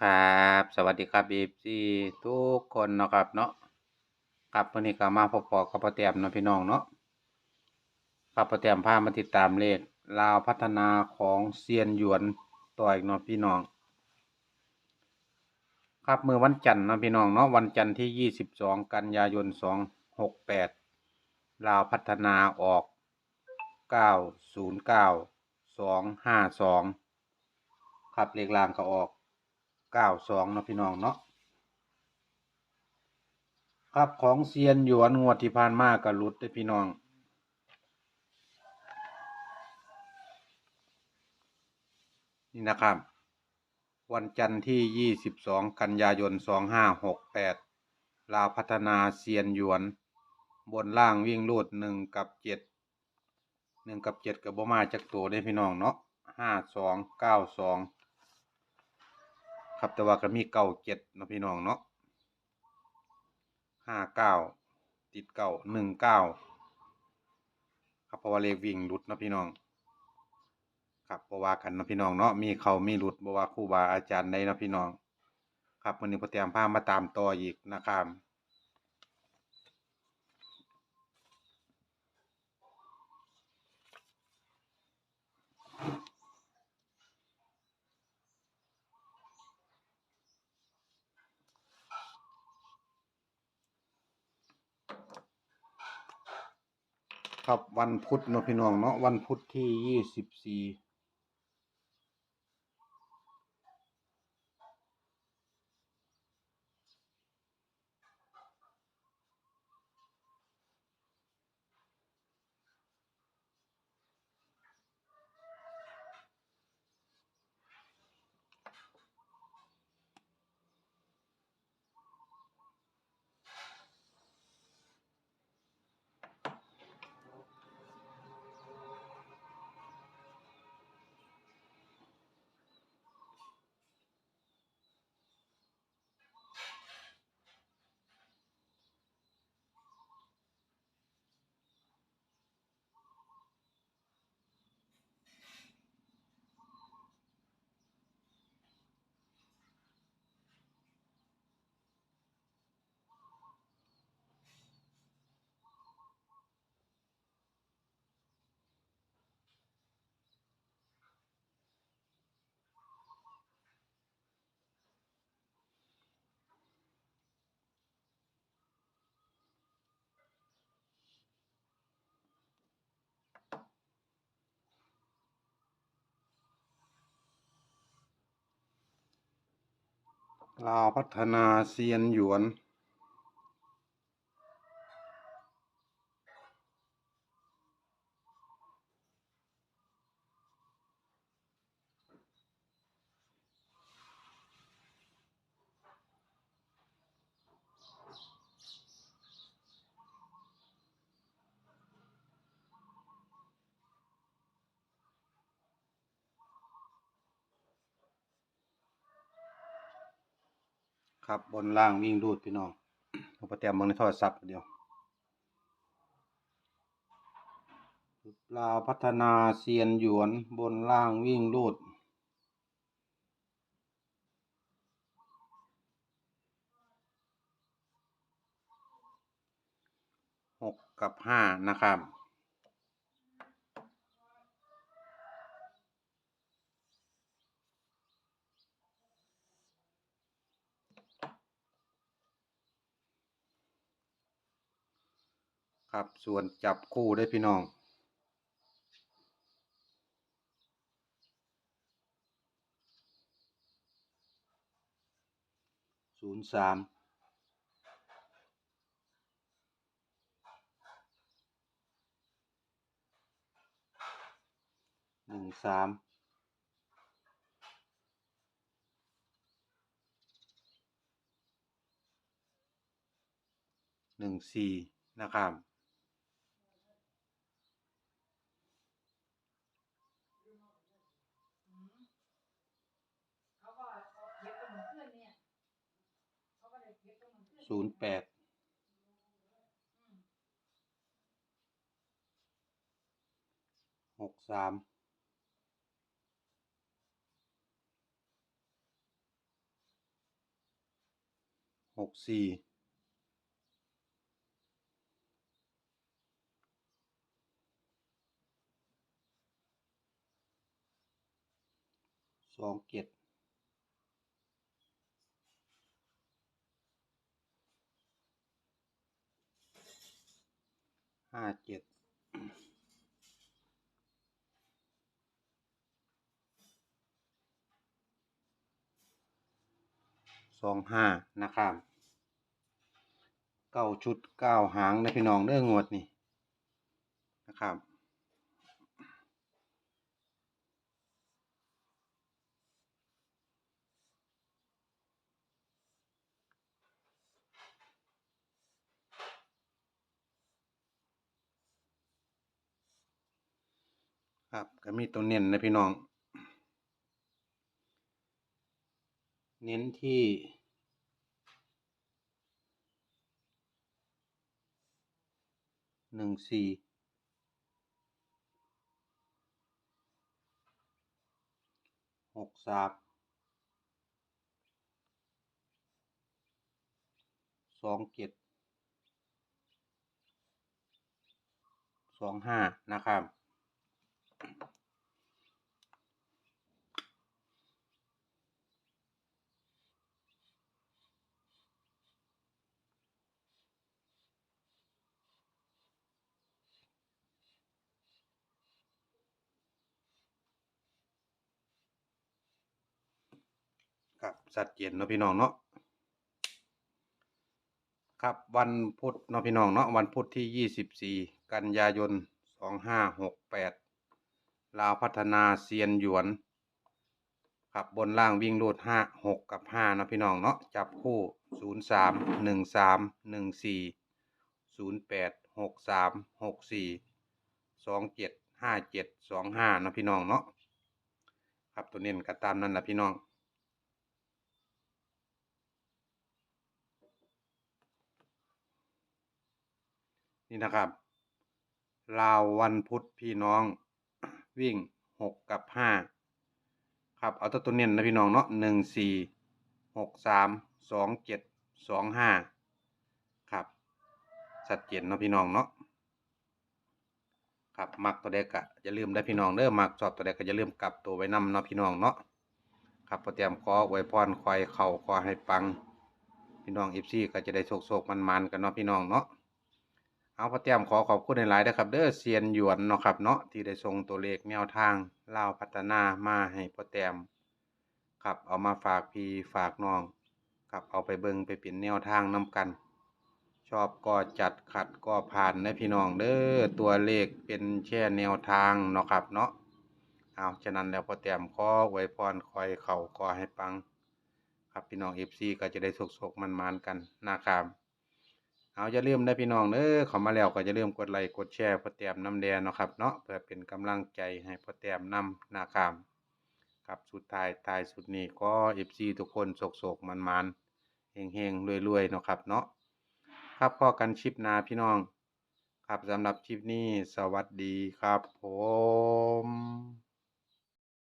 ครับ สวัสดีครับเอฟซีทุกคนเนาะครับเนาะครับวันนี้ก็มาพบๆกับพ่อแต้มเนาะพี่น้องเนาะครับพ่อแต้มพามาติดตามเลขลาวพัฒนาของเซียนหยวนต่ออีกเนาะพี่น้อง ครับเมื่อวันจันทร์เนาะพี่น้องเนาะวันจันทร์ที่22กันยายน268ลาวพัฒนาออก909 252ครับเลขล่างก็ออก เนาะพี่น้องเนาะครับของเซียนหยวนงวดที่ผ่านมาก็หลุดได้พี่น้องนี่นะครับ วันจันทร์ที่ 22 กันยายน 2568 ลาวพัฒนาเซียนหยวน บนล่างวิ่งรูด1กับ 7 1 กับ 7 กับบ่มาจากตัวได้พี่น้องเนาะ 52 92 ครับแต่ว่าก็มีเก้าเจ็ดนะพี่น้องเนาะห้าเก้าติดเก้าหนึ่งเก้าครับเพราะว่าเลขวิ่งหลุดนะพี่น้อง ครับเพราะว่ากันนะพี่น้องเนาะมีเขามีหลุดบ่ว่าครูบาอาจารย์ใดเนะพี่น้อง ครับวันนี้พอเตรียมพามาตามต่ออีกนะครับ ครับวันพุธเนาะพี่น้องเนาะวันพุธที่ยี่สิบสี่ ลาวพัฒนาเซียนหยวน ครับบนล่างวิ่งรูดพี่น้องเอาไปเตรียมเบิ่งในโทรศัพท์เดียวลาวพัฒนาเซียนหยวนบนล่างวิ่งรูด หกกับห้านะครับ ครับส่วนจับคู่ได้พี่น้อง ศูนย์สามหนึ่งสามหนึ่งสี่นะครับ เขาก็เย็บกันเหมือนเพื่อนเนี่ยเขาก็เลยเย็บกันเหมือนเพื่อน ศูนย์แปดหกสามหกสี่สองเจ็ด ห้าเจ็ดสองห้านะครับเก้าชุดเก้าหางนะพี่น้องเด้องวดนี่นะครับ ครับก็มีตัวเน้นนะพี่น้อง เน้นที่หนึ่งสี่หกสามสองเจ็ดสองห้านะครับ ครับสัดเย็นเนาะพี่น้องเนาะครับวันพุธเนาะพี่น้องเนาะวันพุธที่ยี่สิบสี่กันยายนสองห้าหกแปด ลาวพัฒนาเซียนหยวน ครับบนล่างวิ่งรูดห้าหกกับห้านะพี่น้องเนาะจับคู่ศูนย์สามหนึ่งสามหนึ่งสี่ศูนย์แปดหกสามหกสี่สองเจ็ดห้าเจ็ดสองห้านะพี่น้องเนาะครับตัวเน้นก็ตามนั้นแหละพี่น้องนี่นะครับ ลาววันพุธพี่น้อง วิ่งหกกับห้าครับเอาตัวตัวเน้นนะพี่น้องเนาะหนึ่งสี่หกสามสองเจ็ดสองห้าครับชัดเจนเนาะพี่น้องเนาะครับมักตัวเด็กอะอย่าลืมได้พี่น้องเด้อมักชอบตัวเด็กก็อย่าลืมกลับตัวไว้นำเนาะพี่น้องเนาะครับพอเตรียมขอไว้พรคอยเข่าขอให้ปัง พี่น้องเอฟซีก็จะได้โศกๆมันๆกันเนาะพี่น้องเนาะ เอาพอเตรียมขอขอบคุณในหลายๆนะครับ เด้อเซียนหยวนเนาะครับเนาะที่ได้ส่งตัวเลขแนวทางเล่าพัฒนามาให้พอเตรียมครับเอามาฝากพี่ฝากน้องครับเอาไปเบิงไปเป็นแนวทางนํกัน ชอบก็จัดขัดก็ผ่านนะพี่น้องเด้อตัวเลขเป็นแค่แนวทางเนาะครับเนาะเอาฉะนั้นแล้วพอเตรียมขอไว้พรคอยเข่าขอให้ปัง ครับพี่น้องเอฟซีก็จะได้สกๆมันๆกันนะครับ เอาอย่าลืมได้พี่น้องเด้อเข้ามาแล้วก็อย่าลืมกดไลค์กดแชร์พ่อแต้มน้ำแดงเนาะครับเนาะเพื่อเป็นกำลังใจให้พ่อแต้มนำนะครับครับสุดท้ายท้ายสุดนี้ก็เอฟซีทุกคนโศกๆมันๆเฮงๆรวยๆเนาะครับเนาะครับพอกันชิปนาพี่น้อง ครับสำหรับคลิปนี้สวัสดีครับผม